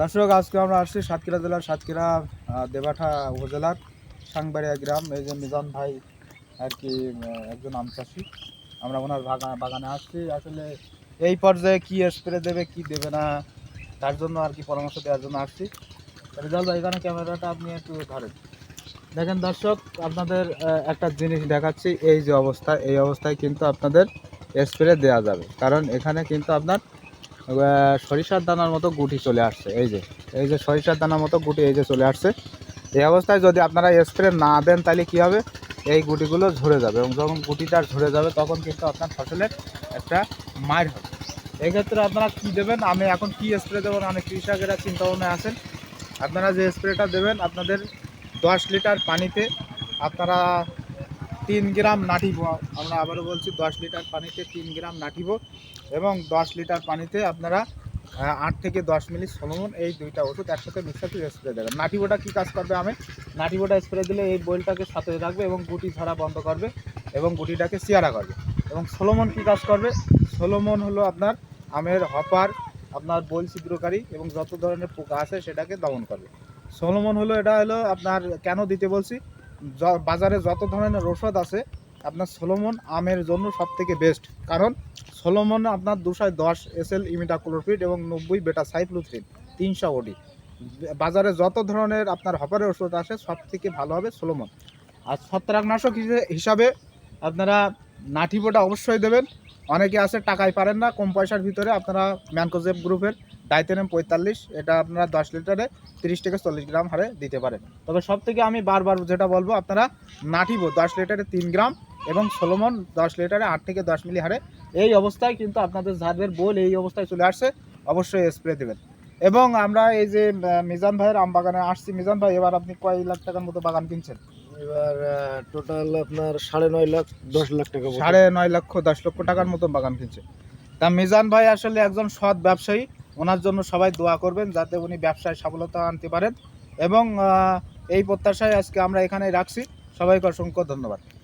দর্শক, আজকে আমরা আসছি সাতক্ষীরা জেলার সাতক্ষীরা দেবাঠা উপজেলার সাংবাড়িয়া গ্রাম। এই যে মিজান ভাই আর কি একজন আম চাষি আমরা ওনার বাগান আসছি। আসলে এই পর্যায়ে কি স্প্রে দেবে, কি দেবে না, তার জন্য আর কি পরামর্শ দেওয়ার জন্য আসছি। রেজাল ভাই, এখানে ক্যামেরাটা আপনি একটু ধরেন। দেখেন দর্শক, আপনাদের একটা জিনিস দেখাচ্ছি। এই যে অবস্থা, এই অবস্থায় কিন্তু আপনাদের স্প্রে দেওয়া যাবে। কারণ এখানে কিন্তু আপনার সরিষার দানার মতো গুটি চলে আসছে। এই যে এই যে সরিষার দানার মতো গুটি এই যে চলে আসছে। এই অবস্থায় যদি আপনারা স্প্রে না দেন তাহলে কি হবে? এই গুটিগুলো ঝরে যাবে এবং যখন গুটিটা ঝরে যাবে তখন কিন্তু আপনার ফসলের একটা মার হবে। এক্ষেত্রে আপনারা কি দেবেন? আমি এখন কি স্প্রে দেবেন অনেক কৃষকেরা চিন্তা ভাবনায় আছেন। আপনারা যে স্প্রেটা দেবেন, আপনাদের দশ লিটার পানিতে আপনারা তিন গ্রাম নাটিব, আমরা আবারও বলছি দশ লিটার পানিতে তিন গ্রাম নাটিব এবং দশ লিটার পানিতে আপনারা আট থেকে দশ মিলি সলমন এই দুইটা ওষুধ একসাথে মিক্সার করে স্প্রে দেবেন। নাটিবোটা কী কাজ করবে আমি? নাটিবোটা স্প্রে দিলে এই বইলটাকে সাথে রাখবে এবং গুটি ছাড়া বন্ধ করবে এবং গুটিটাকে সিয়ারা করবে। এবং সোলোমন কী কাজ করবে? সোলোমন হলো আপনার আমের হপার, আপনার বল ছিদ্রকারী এবং যত ধরনের পোকা আছে সেটাকে দমন করবে। সোলোমন হলো, এটা হলো আপনার কেন দিতে বলছি? বাজারে যত ধরনের ওষুধ আছে, আপনার সোলোমন আমের জন্য সব থেকে বেস্ট কারণ সোলোমন আপনার দুশো দশ এস এল ইমিটা ইমিডাক্লোরফিড এবং নব্বই বেটা সাইফ্লুথ্রিন তিনশো ওডি বাজারে যত ধরনের আপনার হপারে ওষুধ আসে সব থেকে ভালো হবে সোলোমন। আর ছত্রাকনাশক হিসাবে আপনারা নাঠিপোটা অবশ্যই দেবেন। অনেকে আছে টাকায় পারেন না, কম পয়সার ভিতরে আপনারা ম্যানকোজেব গ্রুপের ডাইতেনেম পঁয়তাল্লিশ, এটা আপনারা দশ লিটারে তিরিশ থেকে চল্লিশ গ্রাম হারে দিতে পারেন। তবে সব থেকে আমি বারবার যেটা বলব, আপনারা নাঠিবো দশ লিটারে তিন গ্রাম এবং সোলোমন দশ লিটারে আট থেকে দশ মিলি হারে। এই অবস্থায় কিন্তু আপনাদের ঝাড়ের বোল এই অবস্থায় চলে আসছে অবশ্যই স্প্রে দেবেন। এবং আমরা এই যে মিজান ভাইয়ের আম বাগানে আসছি। মিজান ভাই, এবার আপনি কয় লাখ টাকার মতো বাগান কিনছেন? এবার টোটাল আপনার সাড়ে নয় লাখ, দশ লাখ টাকা সাড়ে নয় লক্ষ, দশ লক্ষ টাকার মতো বাগান কিনছে। তা মিজান ভাই আসলে একজন সৎ ব্যবসায়ী, ওনার জন্য সবাই দোয়া করবেন যাতে উনি ব্যবসায় সফলতা আনতে পারেন। এবং এই প্রত্যাশায় আজকে আমরা এখানে রাখছি। সবাইকে অসংখ্য ধন্যবাদ।